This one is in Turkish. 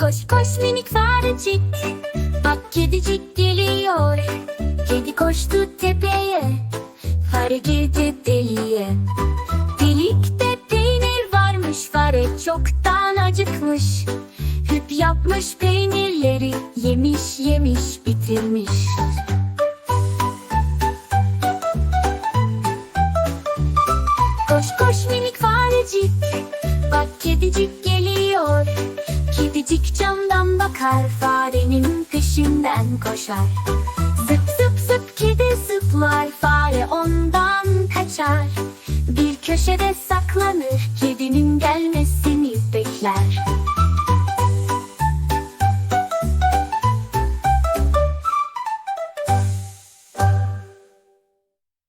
Koş koş minik farecik Bak kedicik geliyor Kedi koştu tepeye. Fare girdi deliğe Delikte peynir varmış. Fare çoktan acıkmış. Hüp yapmış peynirleri. Yemiş yemiş bitirmiş Bak kedicik geliyor. Kedicik camdan bakar Farenin peşinden koşar. Zıp zıp zıp kedi zıplar Fare ondan kaçar. Bir köşede saklanır